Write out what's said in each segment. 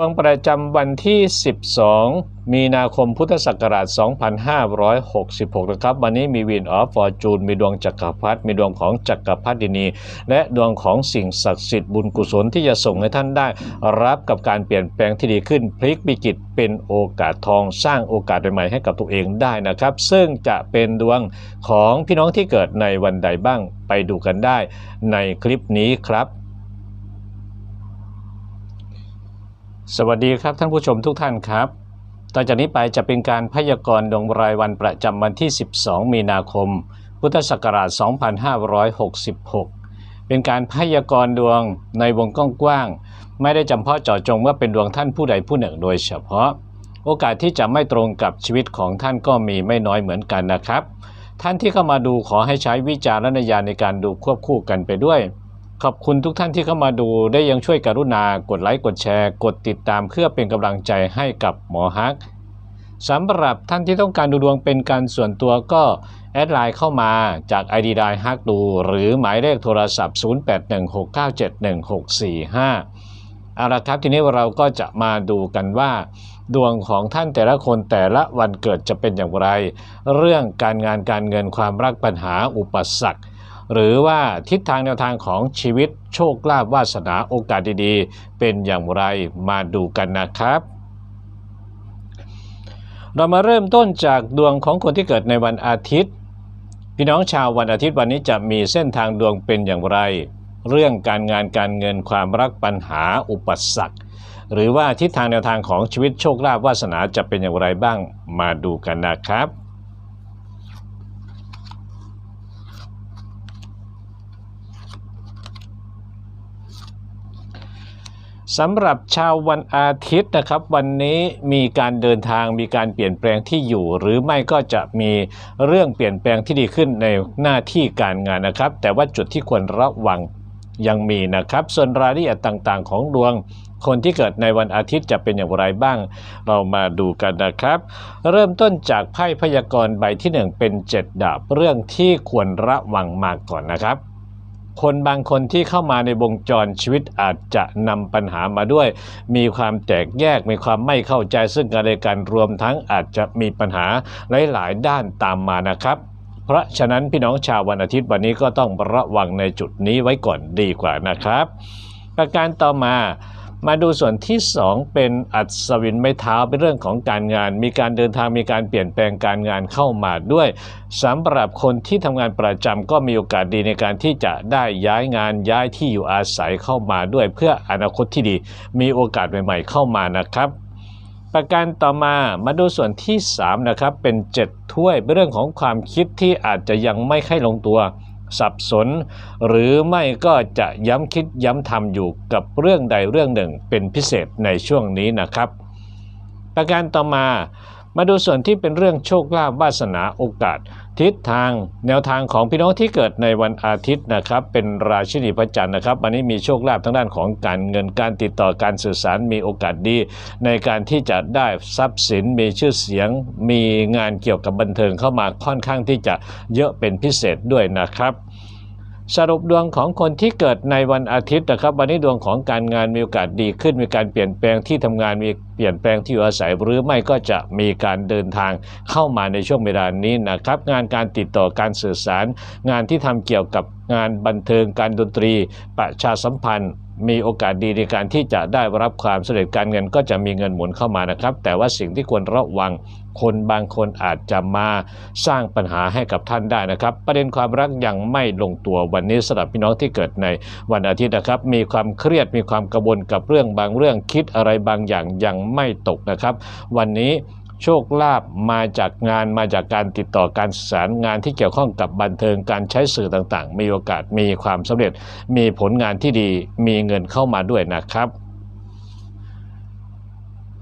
ดวงประจำวันที่ 12 มีนาคมพุทธศักราช 2566 นะครับ วันนี้มีวินออฟฟอร์จูน มีดวงจักรพรรดิมีดวงของจักรพรรดินี และดวงของสิ่งศักดิ์สิทธิ์บุญกุศลที่จะส่งให้ท่านได้ รับกับการเปลี่ยนแปลงที่ดีขึ้น พลิกวิกฤตเป็นโอกาสทอง สร้างโอกาสใหม่ให้กับตัวเองได้นะครับ ซึ่งจะเป็นดวงของพี่น้องที่เกิดในวันใดบ้าง ไปดูกันได้ในคลิปนี้ครับ สวัสดีครับท่านผู้ชมทุกท่านครับต่อจากนี้ไปจะเป็นการพยากรณ์ดวงรายวันประจำวันที่ 12 มีนาคม พุทธศักราช 2566 เป็นการพยากรณ์ดวงในวงกว้างๆไม่ได้จำเพาะเจาะจงว่าเป็นดวงท่านผู้ใดผู้หนึ่งโดยเฉพาะ โอกาสที่จะไม่ตรงกับชีวิตของท่านก็มีไม่น้อยเหมือนกันนะครับ ท่านที่เข้ามาดูขอให้ใช้วิจารณญาณในการดูควบคู่กันไปด้วย ขอบคุณทุกท่านที่เข้ามาดูได้ยังช่วยกรุณากดไลค์กดแชร์ กดติดตามเพื่อเป็นกำลังใจให้กับหมอฮักสำหรับท่านที่ต้องการดูดวงเป็นการส่วนตัวก็แอดไลน์เข้ามาจาก ID ไดฮักดูหรือหมายเลขโทรศัพท์ 0816971645เอาละครับทีนี้เราก็จะมาดูกันว่า ดวงของท่านแต่ละคนแต่ละวันเกิดจะเป็นอย่างไร เรื่องการงานการเงินความรักปัญหาอุปสรรค หรือว่าทิศทางแนวทางของชีวิตโชคลาภวาสนาโอกาสดีๆ เป็นอย่างไรมาดูกันนะครับเรามาเริ่มต้นจากดวงของคนที่เกิดในวันอาทิตย์ พี่น้องชาววันอาทิตย์วันนี้จะมีเส้นทางดวงเป็นอย่างไร เรื่องการงานการเงินความรักปัญหาอุปสรรค หรือว่าทิศทางแนวทางของชีวิตโชคลาภวาสนาจะเป็นอย่างไรบ้างมาดูกันนะครับ สำหรับชาววันอาทิตย์นะครับ วันนี้มีการเดินทางมีการเปลี่ยนแปลงที่อยู่ หรือไม่ก็จะมีเรื่องเปลี่ยนแปลงที่ดีขึ้นในหน้าที่การงานนะครับ แต่ว่าจุดที่ควรระวังยังมีนะครับ ส่วนรายละเอียดต่างๆ ของดวง คนที่เกิดในวันอาทิตย์จะเป็นอย่างไรบ้าง เรามาดูกันนะครับ เริ่มต้นจากไพ่พยากรณ์ใบที่ 1 เป็น 7 ดาบเรื่องที่ควรระวังมาก่อนนะครับ คนบางคนที่เข้ามาในวงจรชีวิตอาจจะนำปัญหามาด้วย มีความแตกแยกมีความไม่เข้าใจซึ่งกันและกันรวมทั้งอาจจะมีปัญหาหลาย ๆ ด้านตามมานะครับเพราะฉะนั้นพี่น้องชาววันอาทิตย์วันนี้ก็ต้องระวังในจุดนี้ไว้ก่อนดีกว่านะครับ ประการต่อมา มาดูส่วนที่ 2 เป็นอัศวินไม้เท้าเป็นเรื่องของการงาน มีการเดินทางมีการเปลี่ยนแปลงการงานเข้ามาด้วยสำหรับคนที่ทำงานประจำก็มีโอกาสดีในการที่จะได้ย้ายงานย้ายที่อยู่อาศัยเข้ามาด้วย เพื่ออนาคตที่ดี มีโอกาสใหม่ๆเข้ามานะครับประการต่อมามาดูส่วนที่3นะครับเป็น 7 ถ้วยเป็นเรื่องของความคิดที่อาจจะยังไม่ค่อยลงตัว สับสน หรือไม่ก็จะย้ำคิดย้ำทำอยู่กับเรื่องใดเรื่องหนึ่งเป็นพิเศษในช่วงนี้นะครับ ประการต่อมา มาดูส่วนที่เป็นเรื่องโชคลาภวาสนาโอกาส ทิศทางแนวทางของพี่น้องที่เกิดในวันอาทิตย์นะครับ เป็นราชินีพระจันทร์นะครับวันนี้มีโชคลาภทั้งด้านของการเงินการติดต่อการสื่อสารมีโอกาสดี ในการที่จะได้ทรัพย์สินมีชื่อเสียง มีงานเกี่ยวกับบันเทิงเข้ามาค่อนข้างที่จะเยอะเป็นพิเศษด้วยนะครับ สรุปดวงของคนที่เกิดในวันอาทิตย์นะครับ วันนี้ดวงของการงานมีโอกาสดีขึ้น มีการเปลี่ยนแปลงที่ทำงานมีเปลี่ยนแปลงที่อยู่อาศัย หรือไม่ก็จะมีการเดินทางเข้ามาในช่วงเวลานี้นะครับ งานการติดต่อการสื่อสาร งานที่ทำเกี่ยวกับงานบันเทิงการดนตรี ประชาสัมพันธ์ มีโอกาสดีในการที่จะได้รับความสำเร็จการเงินก็จะมีเงินหมุนเข้ามานะครับ แต่ว่าสิ่งที่ควรระวังคนบางคนอาจจะมาสร้างปัญหาให้กับท่านได้นะครับ ประเด็นความรักยังไม่ลงตัววันนี้สำหรับพี่น้องที่เกิดในวันอาทิตย์นะครับ มีความเครียดมีความกังวลกับเรื่องบางเรื่องคิดอะไรบางอย่างยังไม่ตกนะครับ วันนี้ โชคลาภมาจากงานมาจากการติดต่อการสื่อสารงานที่เกี่ยวข้องกับบันเทิงการใช้สื่อต่างๆ มีโอกาสมีความสำเร็จ มีผลงานที่ดีมีเงินเข้ามาด้วยนะครับ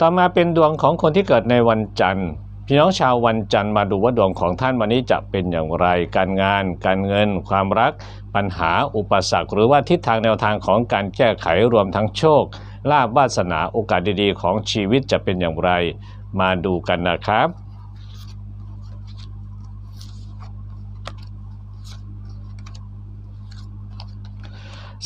ต่อมาเป็นดวงของคนที่เกิดในวันจันทร์พี่น้องชาววันจันทร์มาดูว่าดวงของท่านวันนี้จะเป็นอย่างไร การงาน การเงิน ความรัก ปัญหา อุปสรรค หรือว่าทิศทางแนวทางของการแก้ไขรวมทั้งโชค ลาภวาสนา โอกาสดีๆ ของชีวิตจะเป็นอย่างไร มาดูกันนะครับ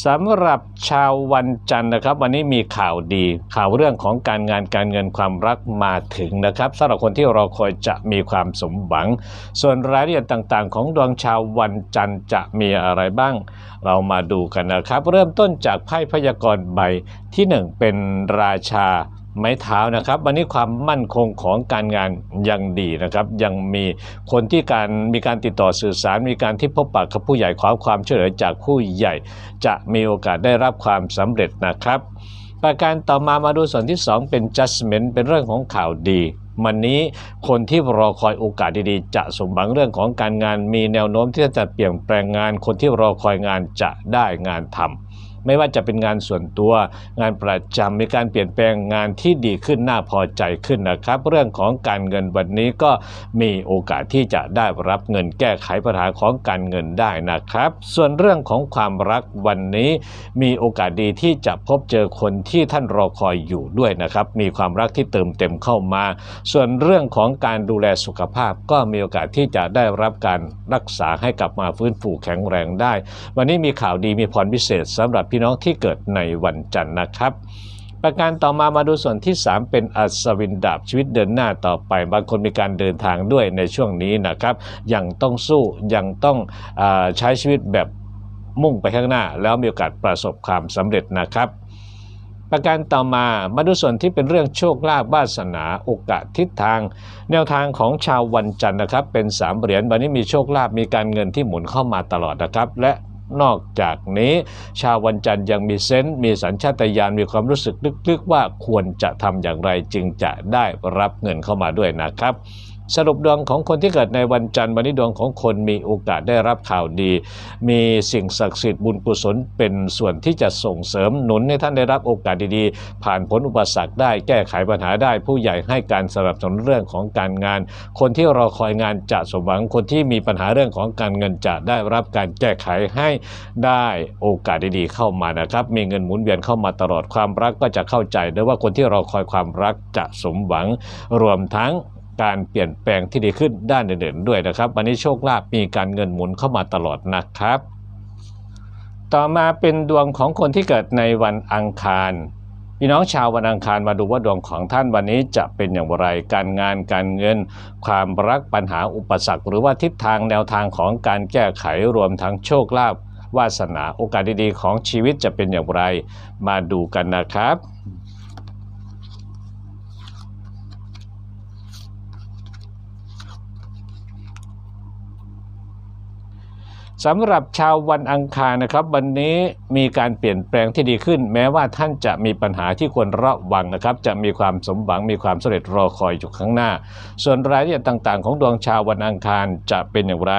สำหรับชาววันจันทร์นะครับ วันนี้มีข่าวดี ข่าวเรื่องของการงานการเงินความรักมาถึงนะครับสำหรับคนที่รอคอยจะมีความสมหวัง ส่วนรายละเอียดต่างๆ ของดวงชาววันจันทร์จะมีอะไรบ้าง เรามาดูกันนะครับ เริ่มต้นจากไพ่พยากรณ์ใบที่หนึ่งเป็นราชา ไม้เท้านะครับ วันนี้ความมั่นคงของการงานยังดีนะครับ ยังมีคนที่การมีการติดต่อสื่อสาร มีการที่พบปะกับผู้ใหญ่ขอความช่วยเหลือจากผู้ใหญ่ จะมีโอกาสได้รับความสำเร็จนะครับ ประการต่อมามาดูส่วนที่ 2 เป็น judgment เป็นเรื่องของข่าวดีวันนี้คนที่รอคอยโอกาสดีๆ จะสมหวังเรื่องของการงาน มีแนวโน้มที่จะเปลี่ยนแปลงงาน คนที่รอคอยงานจะได้งานทำ ไม่ว่าจะเป็นงานส่วนตัว งานประจำมีการเปลี่ยนแปลงงานที่ดีขึ้นน่าพอใจขึ้นนะครับ เรื่องของการเงินวันนี้ก็มีโอกาสที่จะได้รับเงินแก้ไขปัญหาของการเงินได้นะครับ ส่วนเรื่องของความรักวันนี้มีโอกาสดีที่จะพบเจอคนที่ท่านรอคอยอยู่ด้วยนะครับ มีความรักที่เติมเต็มเข้ามา ส่วนเรื่องของการดูแลสุขภาพก็มีโอกาสที่จะได้รับการรักษาให้กลับมาฟื้นฟูแข็งแรงได้ วันนี้มีข่าวดีมีพรพิเศษสำหรับพี่น้องที่เกิดในวันจันทร์นะครับ ประการต่อมามาดูส่วนที่ 3 เป็นอัศวินดาบชีวิตเดินหน้าต่อไป บางคนมีการเดินทางด้วยในช่วงนี้นะครับ ยังต้องสู้ยังต้องอใช้ชีวิตแบบมุ่งไปข้างหน้า แล้วมีโอกาสประสบความสำเร็จนะครับประการต่อมามาดูส่วนที่เป็นเรื่องโชคลาภวาสนาโอกาสทิศทาง แนวทางของชาววันจันทร์นะครับ เป็นสามเหรียญวันนี้มีโชคลาภมีการเงินที่หมุนเข้ามาตลอดนะครับ และ นอกจากนี้ ชาววันจันทร์ยังมีเซนต์มีสัญชาตญาณมีความรู้สึกลึกๆว่าควรจะทำอย่างไรจึงจะได้รับเงินเข้ามาด้วยนะครับ สรุปดวงของคนที่เกิดในวันจันทร์วันนี้ดวงของคนมีโอกาสได้รับข่าวดี มีสิ่งศักดิ์สิทธิ์บุญกุศลเป็นส่วนที่จะส่งเสริมหนุนให้ท่านได้รับโอกาสดีๆ ผ่านพ้นอุปสรรคได้แก้ไขปัญหาได้ ผู้ใหญ่ให้การสนับสนุนเรื่องของการงาน คนที่รอคอยงานจะสมหวังคนที่มีปัญหาเรื่องของการเงินจะได้รับการแก้ไขให้ได้โอกาสดีๆ เข้ามานะครับ มีเงินหมุนเวียนเข้ามาตลอดความรักก็จะเข้าใจด้วยว่าคนที่รอคอยความรักจะสมหวังรวมทั้ง การเปลี่ยนแปลงที่ดีขึ้นด้านอื่นๆด้วยนะครับ วันนี้โชคลาภมีการเงินหมุนเข้ามาตลอดนะครับ ต่อมาเป็นดวงของคนที่เกิดในวันอังคารพี่น้องชาววันอังคารมาดูว่าดวงของท่านวันนี้จะเป็นอย่างไร การงานการเงิน ความรักปัญหาอุปสรรค หรือว่าทิศทางแนวทางของการแก้ไขรวมทั้งโชคลาภวาสนาโอกาสดีๆ ของชีวิตจะเป็นอย่างไร มาดูกันนะครับ สำหรับชาววันอังคารนะครับ วันนี้มีการเปลี่ยนแปลงที่ดีขึ้น แม้ว่าท่านจะมีปัญหาที่ควรระวังนะครับ จะมีความสมหวังมีความสำเร็จรอคอยอยู่ข้างหน้า ส่วนรายละเอียดต่างๆ ของดวงชาววันอังคารจะเป็นอย่างไร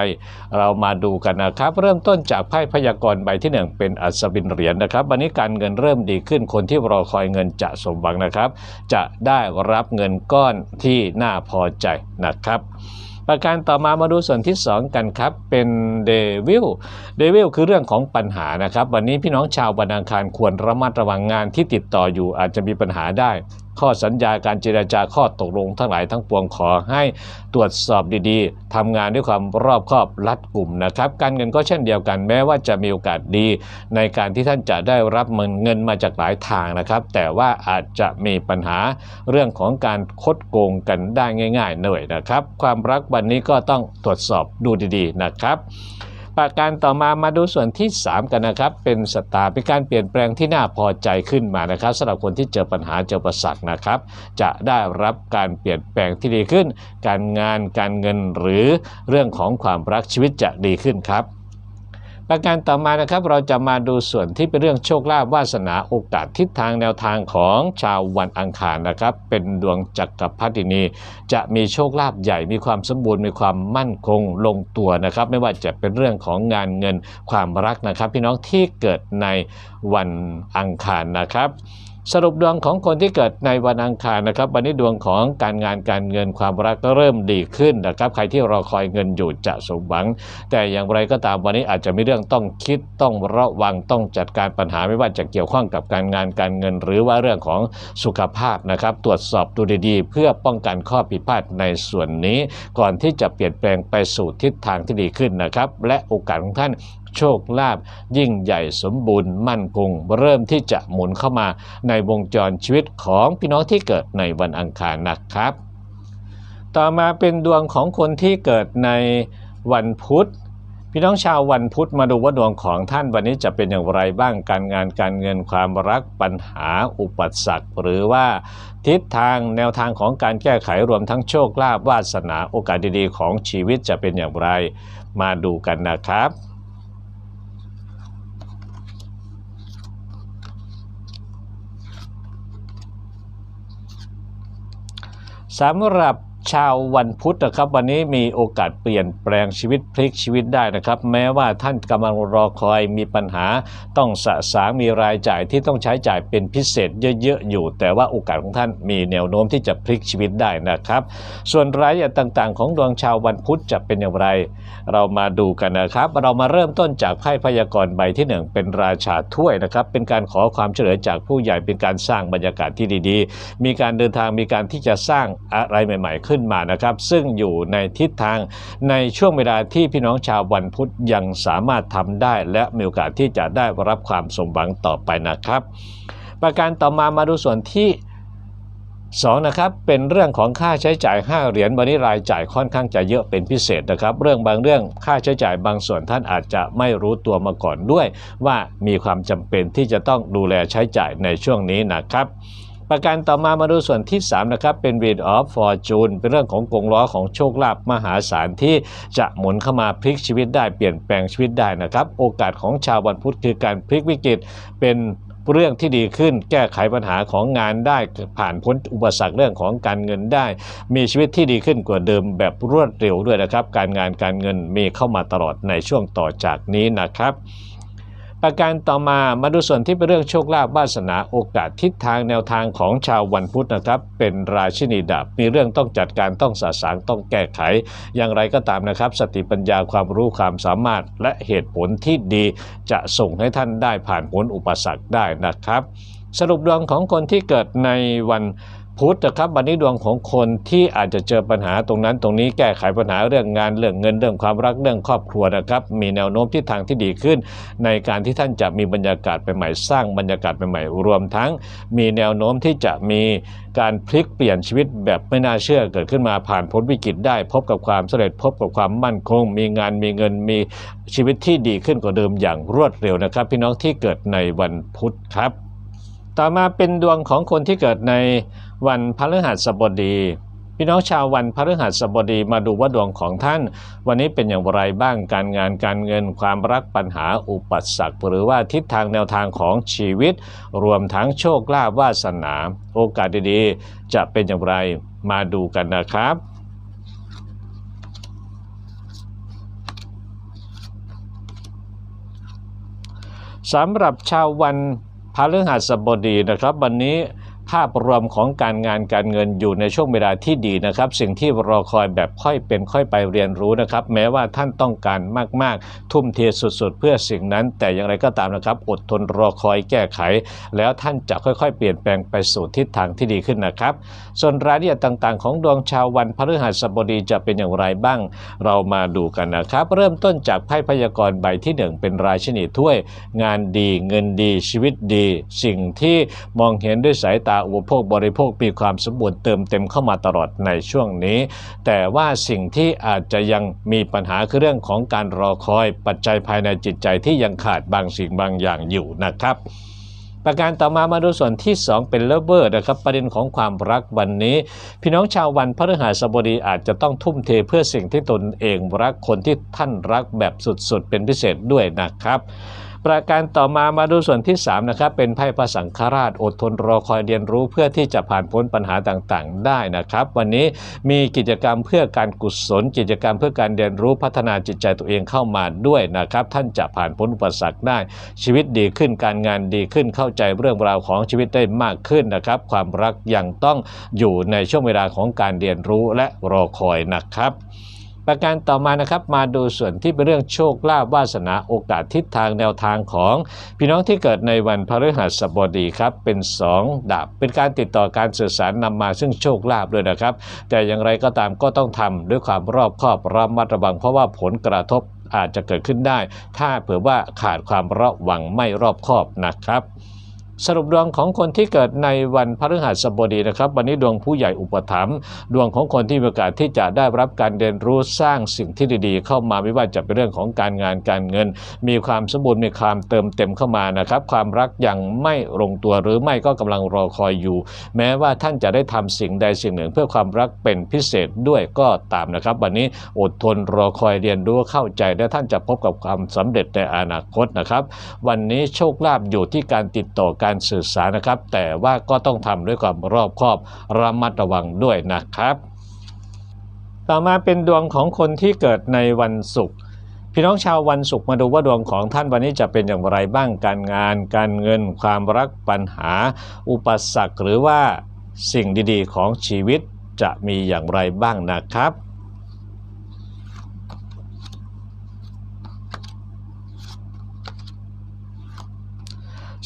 เรามาดูกันนะครับ เริ่มต้นจากไพ่พยากรณ์ใบที่1เป็นอัศวินเหรียญนะครับ วันนี้การเงินเริ่มดีขึ้นคนที่รอคอยเงินจะสมหวังนะครับ จะได้รับเงินก้อนที่น่าพอใจนะครับ ประการต่อมามาดูส่วนที่ 2 กันครับ เป็นเดวิลเดวิลคือเรื่องของปัญหานะครับ วันนี้พี่น้องชาวบันดังคารควรระมัดระวังงานที่ติดต่ออยู่อาจจะมีปัญหาได้ ข้อสัญญาการเจราจาข้อตกลงทั้งหลายทั้งปวงขอให้ตรวจสอบดีๆทำงานด้วยความรอบคอบรัดกลุ่มนะครับ การเงินก็เช่นเดียวกันแม้ว่าจะมีโอกาสดี ในการที่ท่านจะได้รับเงินมาจากหลายทางนะครับ แต่ว่าอาจจะมีปัญหาเรื่องของการคดโกงกันได้ง่าย ๆ หน่อยนะครับ ความรักวันนี้ก็ต้องตรวจสอบดูดีๆนะครับ ประการต่อมามาดูส่วนที่ 3 กันนะครับ เป็นสตาร์เป็นการเปลี่ยนแปลงที่น่าพอใจขึ้นมานะครับสำหรับคนที่เจอปัญหาเจอประสักนะครับ จะได้รับการเปลี่ยนแปลงที่ดีขึ้น การงานการเงินหรือเรื่องของความรักชีวิตจะดีขึ้นครับ ประการต่อมานะครับเราจะมาดูส่วนที่เป็นเรื่องโชคลาภวาสนาโอกาสทิศทางแนวทางของชาววันอังคารนะครับ เป็นดวงจักรพรรดินี จะมีโชคลาภใหญ่มีความสมบูรณ์มีความมั่นคงลงตัวนะครับ ไม่ว่าจะเป็นเรื่องของงานเงินความรักนะครับ พี่น้องที่เกิดในวันอังคารนะครับ สรุปดวงของคนที่เกิดในวันอังคารนะครับ วันนี้ดวงของการงานการเงินความรักก็เริ่มดีขึ้นนะครับ ใครที่รอคอยเงินอยู่จะสมหวัง แต่อย่างไรก็ตามวันนี้อาจจะมีเรื่องต้องคิดต้องระวังต้องจัดการปัญหาไม่ว่าจะเกี่ยวข้องกับการงานการเงิน หรือว่าเรื่องของสุขภาพนะครับ ตรวจสอบดูดีๆ เพื่อป้องกันข้อผิดพลาดในส่วนนี้ ก่อนที่จะเปลี่ยนแปลงไปสู่ทิศทางที่ดีขึ้นนะครับ และโอกาสของท่าน โชคลาภยิ่งใหญ่สมบูรณ์มั่นคง เริ่มที่จะหมุนเข้ามาในวงจรชีวิตของพี่น้องที่เกิดในวันอังคารนะครับ ต่อมาเป็นดวงของคนที่เกิดในวันพุธพี่น้องชาววันพุธมาดูว่าดวงของท่านวันนี้จะเป็นอย่างไรบ้างการงานการเงินความรักปัญหาอุปสรรคหรือว่าทิศทางแนวทางของการแก้ไขรวมทั้งโชคลาภวาสนาโอกาสดีๆ ของชีวิตจะเป็นอย่างไร มาดูกันนะครับ สำหรับ ชาววันพุธนะครับวันนี้มีโอกาสเปลี่ยนแปลงชีวิตพลิกชีวิตได้นะครับ แม้ว่าท่านกำลังรอคอยมีปัญหาต้องสะสางมีรายจ่ายที่ต้องใช้จ่ายเป็นพิเศษเยอะๆอยู่ แต่ว่าโอกาสของท่านมีแนวโน้มที่จะพลิกชีวิตได้นะครับ ส่วนรายละเอียดต่างๆ ของดวงชาววันพุธจะเป็นอย่างไร เรามาดูกันนะครับ เรามาเริ่มต้นจากไพ่พยากรณ์ใบที่หนึ่งเป็นราชาถ้วยนะครับเป็นการขอความช่วยเหลือจากผู้ใหญ่เป็นการสร้างบรรยากาศที่ดี ๆ มีการเดินทางมีการที่จะสร้างอะไรใหม่ๆขึ้นมานะครับ ซึ่งอยู่ในทิศทางในช่วงเวลาที่พี่น้องชาววันพุธยังสามารถทำได้และมีโอกาสที่จะได้รับความสมหวังต่อไปนะครับ ประการต่อมามาดูส่วนที่สองนะครับเป็นเรื่องของค่าใช้จ่าย 5 เหรียญวันนี้รายจ่ายค่อนข้างจะเยอะเป็นพิเศษนะครับ เรื่องบางเรื่องค่าใช้จ่ายบางส่วนท่านอาจจะไม่รู้ตัวมาก่อนด้วย ว่ามีความจำเป็นที่จะต้องดูแลใช้จ่ายในช่วงนี้นะครับ ประการต่อมามาดูส่วนที่ 3 นะครับ เป็น w h e e l of Fortune เป็นเรื่องของกงล้อของโชคลาภมหาศาลที่จะหมุนเข้ามาพลิกชีวิตได้เปลี่ยนแปลงชีวิตได้นะครับ โอกาสของชาววันพุธคือการพลิกวิกฤตเป็นเรื่องที่ดีขึ้นแก้ไขปัญหาของงานได้ผ่านพ้นอุปสรรคเรื่องของการเงินได้ มีชีวิตที่ดีขึ้นกว่าเดิมแบบรวดเร็วด้วยนะครับ การงานการเงินมีเข้ามาตลอดในช่วงต่อจากนี้นะครับ ประการต่อมามาดูส่วนที่เป็นเรื่องโชคลาภวาสนาโอกาสทิศทางแนวทางของชาววันพุธนะครับ เป็นราชินีดาบมีเรื่องต้องจัดการต้องสะสางต้องแก้ไข อย่างไรก็ตามนะครับ สติปัญญาความรู้ความสามารถและเหตุผลที่ดีจะส่งให้ท่านได้ผ่านพ้นอุปสรรคได้นะครับ สรุปดวงของคนที่เกิดในวัน พุธนะครับวันนี้ดวงของคนที่อาจจะเจอปัญหาตรงนั้นตรงนี้แก้ไขปัญหาเรื่องงานเรื่องเงินเรื่องความรักเรื่องครอบครัวนะครับ มีแนวโน้มที่ทางที่ดีขึ้น ในการที่ท่านจะมีบรรยากาศใหม่ๆสร้างบรรยากาศใหม่ๆรวมทั้ง มีแนวโน้มที่จะมีการพลิกเปลี่ยนชีวิตแบบไม่น่าเชื่อเกิดขึ้นมาผ่านพ้นวิกฤตได้ พบกับความสำเร็จพบกับความมั่นคง มีงานมีเงินมีชีวิตที่ดีขึ้นกว่าเดิมอย่างรวดเร็วนะครับ พี่น้องที่เกิดในวันพุธครับ ต่อมาเป็นดวงของคนที่เกิดในวันพฤหัสบดีพี่น้องชาววันพฤหัสบดีมาดูว่าดวงของท่าน วันนี้เป็นอย่างไรบ้างการงานการเงินความรักปัญหาอุปสรรคหรือว่าทิศทางแนวทางของชีวิต รวมทั้งโชคลาภวาสนา โอกาสดีๆ จะเป็นอย่างไรมาดูกันนะครับสำหรับชาววัน พฤหัสบดีนะครับ วันนี้ ภาพรวมของการงานการเงินอยู่ในช่วงเวลาที่ดีนะครับ สิ่งที่รอคอยแบบค่อยเป็นค่อยไปเรียนรู้นะครับ แม้ว่าท่านต้องการมาก ๆ ทุ่มเทสุด ๆ เพื่อสิ่งนั้น แต่อย่างไรก็ตามนะครับ อดทนรอคอยแก้ไข แล้วท่านจะค่อย ๆ เปลี่ยนแปลงไปสู่ทิศทางที่ดีขึ้นนะครับ ส่วนรายละเอียดต่าง ๆ ของดวงชาววันพฤหัสบดีจะเป็นอย่างไรบ้าง เรามาดูกันนะครับ เริ่มต้นจากไพ่พยากรณ์ใบที่หนึ่งเป็นราชินีถ้วย งานดีเงินดีชีวิตดี สิ่งที่มองเห็นด้วยสายตาอุปโภคบริโภคมีความสมบูรณ์เติมเต็มเข้ามาตลอดในช่วงนี้ แต่ว่าสิ่งที่อาจจะยังมีปัญหาคือเรื่องของการรอคอยปัจจัยภายในจิตใจที่ยังขาดบางสิ่งบางอย่างอยู่นะครับประการต่อมามาดูส่วนที่ 2 เป็นเลเวอร์นะครับประเด็นของความรักวันนี้ พี่น้องชาววันพฤหัสบดีอาจจะต้องทุ่มเทเพื่อสิ่งที่ตนเองรักคนที่ท่านรักแบบสุดๆ เป็นพิเศษด้วยนะครับ ประการต่อมามาดูส่วนที่3นะครับเป็นไพ่พระสังฆราชอดทนรอคอยเรียนรู้เพื่อที่จะผ่านพ้นปัญหาต่างๆ ได้นะครับ วันนี้มีกิจกรรมเพื่อการกุศล กิจกรรมเพื่อการเรียนรู้พัฒนาจิตใจตัวเองเข้ามาด้วยนะครับ ท่านจะผ่านพ้นอุปสรรคได้ ชีวิตดีขึ้นการงานดีขึ้นเข้าใจเรื่องราวของชีวิตได้มากขึ้นนะครับ ความรักยังต้องอยู่ในช่วงเวลาของการเรียนรู้และรอคอยนะครับ ประการต่อมานะครับมาดูส่วนที่เป็นเรื่องโชคลาภวาสนาโอกาสทิศทางแนวทางของพี่น้องที่เกิดในวันพฤหัสบดีครับเป็น 2 ดาบ เป็นการติดต่อการสื่อสารนำมาซึ่งโชคลาภด้วยนะครับ แต่อย่างไรก็ตามก็ต้องทำด้วยความรอบคอบระมัดระวังเพราะว่าผลกระทบอาจจะเกิดขึ้นได้ ถ้าเผื่อว่าขาดความระวังไม่รอบคอบนะครับ สรุปดวงของคนที่เกิดในวันพฤหัสบดีนะครับ วันนี้ดวงผู้ใหญ่อุปถัมภ์ดวงของคนที่มีโอกาสที่จะได้รับการเรียนรู้สร้างสิ่งที่ดีๆ เข้ามาไม่ว่าจะเป็นเรื่องของการงานการเงิน มีความสมบูรณ์มีความเติมเต็มเข้ามานะครับ ความรักยังไม่ลงตัวหรือไม่ก็กำลังรอคอยอยู่ แม้ว่าท่านจะได้ทำสิ่งใดสิ่งหนึ่ง เพื่อความรักเป็นพิเศษด้วยก็ตามนะครับ วันนี้อดทนรอคอยเรียนรู้เข้าใจและท่านจะพบกับความสำเร็จในอนาคตนะครับ วันนี้โชคลาภอยู่ที่การติดต่อการการสื่อสารนะครับ แต่ว่าก็ต้องทำด้วยความรอบคอบระมัดระวังด้วยนะครับ ต่อมาเป็นดวงของคนที่เกิดในวันศุกร์พี่น้องชาววันศุกร์มาดูว่าดวงของท่านวันนี้จะเป็นอย่างไรบ้างการงาน การเงิน ความรักปัญหา อุปสรรคหรือว่าสิ่งดีๆ ของชีวิตจะมีอย่างไรบ้างนะครับ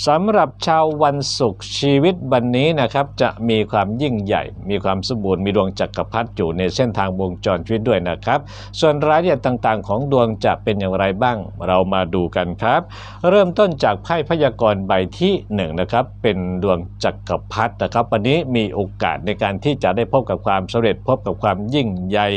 สำหรับชาววันศุกร์ชีวิตวันนี้นะครับจะมีความยิ่งใหญ่ มีความสมบูรณ์มีดวงจักรพรรดิอยู่ในเส้นทางวงจรชีวิตด้วยนะครับ ส่วนรายละเอียดต่างๆ ของดวงจะเป็นอย่างไรบ้าง เรามาดูกันครับ เริ่มต้นจากไพ่พยากรณ์ใบที่1นงนะครับเป็นดวงจักรพรรดินะครับวันนี้มีโอกาสในการที่จะได้พบกับความสำเร็จพบกับความยิ่งใหญ่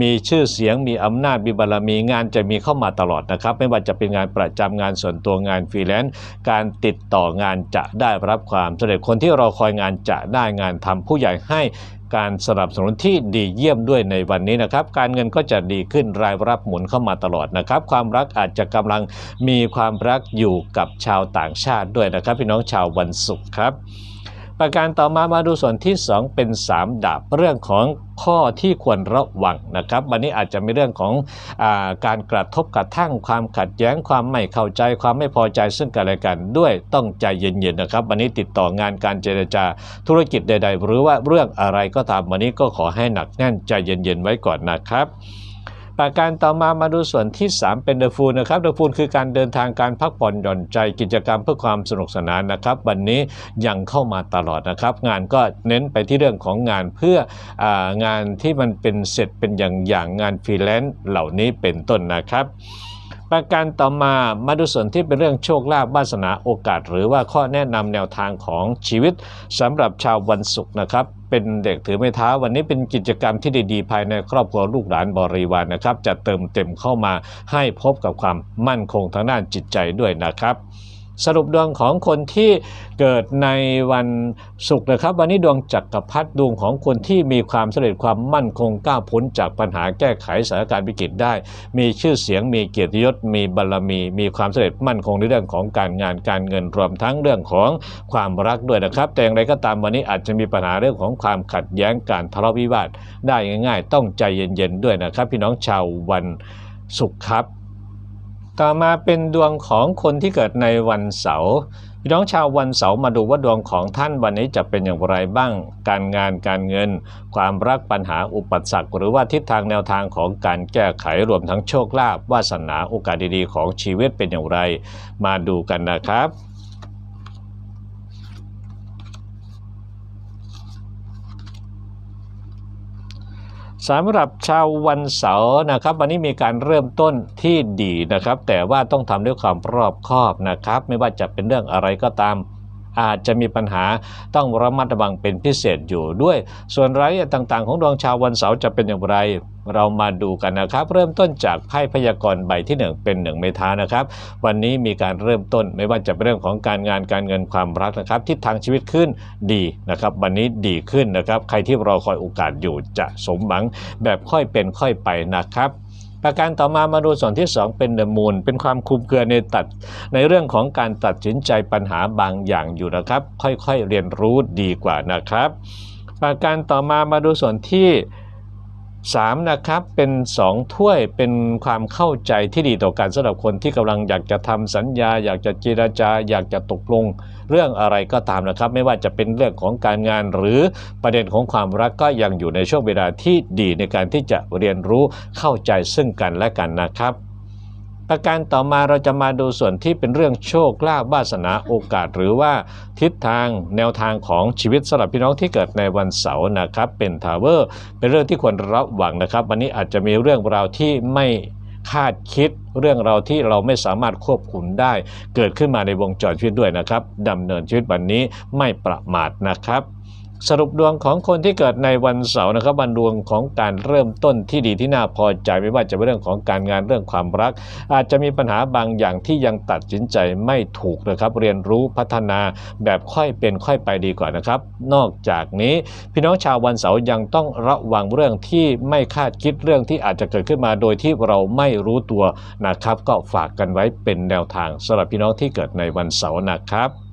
มีชื่อเสียงมีอำนาจมีบารมีงานจะมีเข้ามาตลอดนะครับ ไม่ว่าจะเป็นงานประจำงานส่วนตัวงานฟรีแลนซ์การติดต่องานจะได้รับความสำเร็จคนที่รอคอยงานจะได้งานทำผู้ใหญ่ให้การสนับสนุนที่ดีเยี่ยมด้วยในวันนี้นะครับ การเงินก็จะดีขึ้นรายรับหมุนเข้ามาตลอดนะครับ ความรักอาจจะกำลังมีความรักอยู่กับชาวต่างชาติด้วยนะครับ พี่น้องชาววันศุกร์ครับ ประการต่อมามาดูส่วนที่ 2 เป็น 3 ดาบเรื่องของข้อที่ควรระวังนะครับวันนี้อาจจะมีเรื่องของอาการกระทบกระทั่งความขัดแย้งความไม่เข้าใจความไม่พอใจซึ่งกันและกันด้วยต้องใจเย็นๆนะครับวันนี้ติดต่องานการเจรจาธุรกิจใด ๆ หรือว่าเรื่องอะไรก็ตามวันนี้ก็ขอให้หนักแน่นใจเย็นๆไว้ก่อนนะครับ ประการต่อมามาดูส่วนที่ 3 เป็นเดอะฟูลนะครับเดอะฟูลคือการเดินทางการพักผ่อนหย่อนใจกิจกรรมเพื่อความสนุกสนานนะครับ วันนี้ยังเข้ามาตลอดนะครับ งานก็เน้นไปที่เรื่องของงานเพื่อองานที่มันเป็นเสร็จเป็นอย่างอย่างงานฟรีแลนซ์เหล่านี้เป็นต้นนะครับ ประการต่อมามาดูส่วนที่เป็นเรื่องโชคลาภวาสนาโอกาส หรือว่าข้อแนะนำแนวทางของชีวิตสำหรับชาววันศุกร์นะครับ เป็นเด็กถือไม้เท้าวันนี้เป็นกิจกรรมที่ดีๆ ภายในครอบครัวลูกหลานบริวารนะครับ จะเติมเต็มเข้ามาให้พบกับความมั่นคงทางด้านจิตใจด้วยนะครับ สรุปดวงของคนที่เกิดในวันศุกร์นะครับ วันนี้ดวงจักรพรรดิดวงของคนที่มีความสำเร็จความมั่นคงก้าวพ้นจากปัญหาแก้ไขสถานการณ์วิกฤตได้ มีชื่อเสียงมีเกียรติยศมีบารมี มีความสำเร็จมั่นคงในเรื่องของการงานการเงินรวมทั้งเรื่องของความรักด้วยนะครับ แต่อย่างไรก็ตามวันนี้อาจจะมีปัญหาเรื่องของความขัดแย้งการทะเลาะวิวาทได้ง่าย ๆ ต้องใจเย็นๆด้วยนะครับ พี่น้องชาววันศุกร์ครับ ต่อมาเป็นดวงของคนที่เกิดในวันเสาร์พี่น้องชาววันเสาร์มาดูว่าดวงของท่านวันนี้จะเป็นอย่างไรบ้าง การงานการเงิน ความรักปัญหาอุปสรรคหรือว่าทิศทางแนวทางของการแก้ไขรวมทั้งโชคลาภวาสนาโอกาสดีๆของชีวิตเป็นอย่างไร มาดูกันนะครับ สำหรับชาววันเสาร์นะครับ วันนี้มีการเริ่มต้นที่ดีนะครับ แต่ว่าต้องทำด้วยความรอบคอบนะครับ ไม่ว่าจะเป็นเรื่องอะไรก็ตาม อาจจะมีปัญหาต้องระมัดระวังเป็นพิเศษอยู่ด้วย ส่วนรายละเอียดต่างๆ ของดวงชาววันเสาร์จะเป็นอย่างไร เรามาดูกันนะครับ เริ่มต้นจากไพ่พยากรณ์ใบที่ 1 เป็น 1 เมทานะครับ วันนี้มีการเริ่มต้นไม่ว่าจะเป็นเรื่องของการงานการเงินความรักนะครับทิศทางชีวิตขึ้นดีนะครับ วันนี้ดีขึ้นนะครับ ใครที่รอคอยโอกาสอยู่จะสมหวังแบบค่อยเป็นค่อยไปนะครับ ประการต่อมามาดูส่วนที่ 2 เป็นเดมูนเป็นความคุมเครือในตัด ในเรื่องของการตัดสินใจปัญหาบางอย่างอยู่นะครับ ค่อยๆเรียนรู้ดีกว่านะครับ ประการต่อมามาดูส่วนที่3นะครับเป็น2ถ้วยเป็นความเข้าใจที่ดีต่อกันสำหรับคนที่กำลังอยากจะทำสัญญา อยากจะเจรจา อยากจะตกลง เรื่องอะไรก็ตามนะครับ ไม่ว่าจะเป็นเรื่องของการงานหรือประเด็นของความรักก็ยังอยู่ในช่วงเวลาที่ดีในการที่จะเรียนรู้เข้าใจซึ่งกันและกันนะครับประการต่อมาเราจะมาดูส่วนที่เป็นเรื่องโชคลาภวาสนาโอกาส หรือว่าทิศทางแนวทางของชีวิตสำหรับพี่น้องที่เกิดในวันเสาร์นะครับ เป็นทาวเวอร์ เป็นเรื่องที่ควรระวังนะครับ วันนี้อาจจะมีเรื่องราวที่ไม่ คาดคิดเรื่องเราที่เราไม่สามารถควบคุมได้ เกิดขึ้นมาในวงจรชีวิตด้วยนะครับดำเนินชีวิตวันนี้ไม่ประมาทนะครับ สรุปดวงของคนที่เกิดในวันเสาร์นะครับวันดวงของการเริ่มต้นที่ดีที่น่าพอใจไม่ว่าจะเป็นเรื่องของการงานเรื่องความรัก อาจจะมีปัญหาบางอย่างที่ยังตัดสินใจไม่ถูกนะครับเรียนรู้พัฒนาแบบค่อยเป็นค่อยไปดีกว่านะครับ นอกจากนี้พี่น้องชาววันเสาร์ยังต้องระวังเรื่องที่ไม่คาดคิดเรื่องที่อาจจะเกิดขึ้นมาโดยที่เราไม่รู้ตัวนะครับ ก็ฝากกันไว้เป็นแนวทางสำหรับพี่น้องที่เกิดในวันเสาร์นะครับ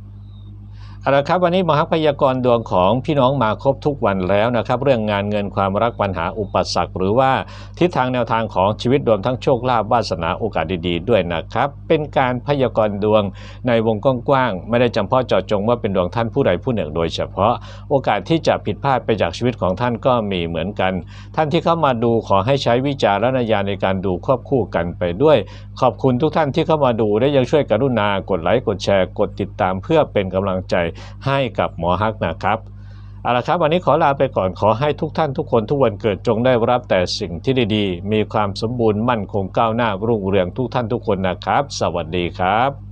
เอาละครับวันนี้หมอฮักพยากรณ์ดวงของพี่น้องมาครบทุกวันแล้วนะครับ เรื่องงานเงินความรักปัญหาอุปสรรค หรือว่าทิศทางแนวทางของชีวิตรวมทั้งโชคลาภวาสนาโอกาสดีๆ ด้วยนะครับ เป็นการพยากรณ์ดวงในวงกว้างๆไม่ได้จำเพาะเจาะจงว่าเป็นดวงท่านผู้ใดผู้หนึ่ง โดยเฉพาะโอกาสที่จะผิดพลาดไปจากชีวิตของท่านก็มีเหมือนกัน ท่านที่เข้ามาดูขอให้ใช้วิจารณญาณในการดูควบคู่กันไปด้วย ขอบคุณทุกท่านที่เข้ามาดูและยังช่วยกรุณากดไลค์กดแชร์ กดติดตามเพื่อเป็นกำลังใจให้กับหมอฮักนะครับเอาละครับวันนี้ขอลาไปก่อนขอให้ทุกท่านทุกคนทุกวันเกิดจงได้รับแต่สิ่งที่ดีๆ มีความสมบูรณ์มั่นคงก้าวหน้ารุ่งเรืองทุกท่านทุกคนนะครับ สวัสดีครับ